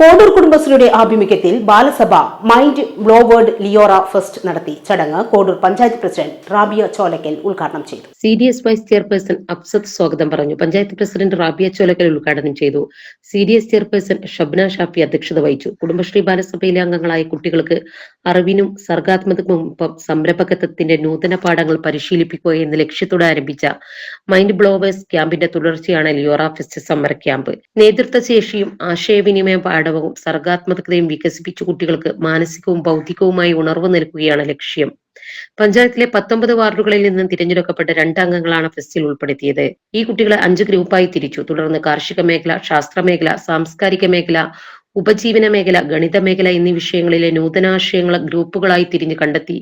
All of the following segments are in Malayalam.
കോടൂർ കുടുംബശ്രീയുടെ ആഭിമുഖ്യത്തിൽ ബാലസഭ മൈൻഡ് ബ്ലോവേർഡ് ലിയോറ ഫെസ്റ്റ് നടത്തി ചടങ്ങ് കോടൂർ പഞ്ചായത്ത് പ്രസിഡന്റ് റാബിയ ചോലക്കൽ ഉദ്ഘാടനം ചെയ്തു. C D S vice chairperson Absath സ്വാഗതം പറഞ്ഞു. പഞ്ചായത്ത് പ്രസിഡന്റ് റാബിയ ചോലക്കൽ ഉദ്ഘാടനം ചെയ്തു. C D S chairperson Shabna Shafi അധ്യക്ഷത വഹിച്ചു. കുടുംബശ്രീ ബാലസഭയിലെ അംഗങ്ങളായ കുട്ടികൾക്ക് അറിവിനും സർഗാത്മകത്തിനുമൊപ്പം സംരംഭകത്വത്തിന്റെ നൂതന പാഠങ്ങൾ പരിശീലിപ്പിക്കുക എന്ന ലക്ഷ്യത്തോടെ ആരംഭിച്ച മൈൻഡ് ബ്ലോവേഴ്സ് ക്യാമ്പിന്റെ തുടർച്ചയാണ് ലിയോറ ഫെസ്റ്റ് സമ്മർ ക്യാമ്പ് നേതൃത്വ ശേഷിയും ആശയവിനിമയ പാഠവും സർഗാത്മകതയും വികസിപ്പിച്ച കുട്ടികൾക്ക് മാനസികവും ബൗദ്ധികവുമായി ഉണർവ് നൽകുകയാണ് ലക്ഷ്യം. പഞ്ചായത്തിലെ പത്തൊമ്പത് വാർഡുകളിൽ നിന്ന് തിരഞ്ഞെടുക്കപ്പെട്ട രണ്ടംഗങ്ങളാണ് ഫെസ്റ്റിൽ ഉൾപ്പെടുത്തിയത്. ഈ കുട്ടികളെ അഞ്ച് ഗ്രൂപ്പായി തിരിച്ചു. തുടർന്ന് കാർഷിക മേഖല ശാസ്ത്ര മേഖല സാംസ്കാരിക മേഖല ഉപജീവന മേഖല ഗണിത മേഖല എന്നീ വിഷയങ്ങളിലെ നൂതനാശയങ്ങൾ ഗ്രൂപ്പുകളായി തിരിഞ്ഞു കണ്ടെത്തി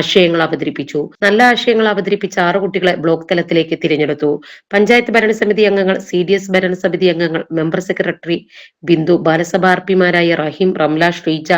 ആശയങ്ങൾ അവതരിപ്പിച്ചു. നല്ല ആശയങ്ങൾ അവതരിപ്പിച്ച ആറ് കുട്ടികളെ ബ്ലോക്ക് തലത്തിലേക്ക് തിരഞ്ഞെടുത്തു. പഞ്ചായത്ത് ഭരണസമിതി അംഗങ്ങൾ സി ഡി എസ് ഭരണസമിതി അംഗങ്ങൾ മെമ്പർ സെക്രട്ടറി ബിന്ദു ബാലസഭാർപ്പിമാരായ റഹീം റംല ശ്രീജ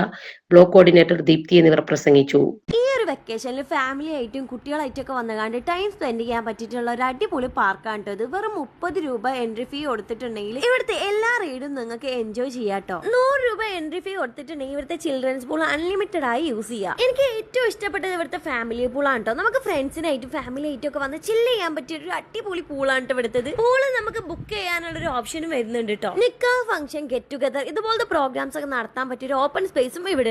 ബ്ലോക്ക് കോർഡിനേറ്റർ ദീപ്തി എന്നിവർ പ്രസംഗിച്ചു. ഈ ഒരു വെക്കേഷനിൽ ഫാമിലി ആയിട്ടും കുട്ടികളായിട്ടും ഒക്കെ വന്നുകാണ്ട് ടൈം സ്പെൻഡ് ചെയ്യാൻ പറ്റിയിട്ടുള്ള ഒരു അടിപൊളി പാർക്കാണ് ഇത്. വെറും മുപ്പത് രൂപ എൻട്രി ഫീ കൊടുത്തിട്ടുണ്ടെങ്കിൽ ഇവിടുത്തെ എല്ലാ റൈഡും നിങ്ങൾക്ക് എൻജോയ് ചെയ്യാട്ടോ നൂറ് രൂപ എൻട്രി ഫീ കൊടുത്തിട്ടുണ്ടെങ്കിൽ ഇവിടുത്തെ ചിൽഡ്രൻസ് പൂൾ അൺലിമിറ്റഡ് ആയി യൂസ് ചെയ്യാം. എനിക്ക് ഏറ്റവും ഇഷ്ടപ്പെട്ടത് ഇവിടുത്തെ ഫാമിലി പൂളാണ് കേട്ടോ നമുക്ക് ഫ്രണ്ട്സിനായിട്ടും ഫാമിലി ആയിട്ടും ഒക്കെ വന്ന് ചില്ല് ചെയ്യാൻ പറ്റിയ ഒരു അടിപൊളി പൂളാണ് കേട്ടോ ഇവിടുത്തത്. പൂൾ നമുക്ക് ബുക്ക് ചെയ്യാനുള്ള ഒരു ഓപ്ഷനും വരുന്നുണ്ട് കേട്ടോ നിക്കാ ഫംഗ്ഷൻ ഗെറ്റ് ടുഗദർ ഇതുപോലത്തെ പ്രോഗ്രാംസ് ഒക്കെ നടത്താൻ പറ്റിയ ഒരു ഓപ്പൺ സ്പേസും ഇവിടെ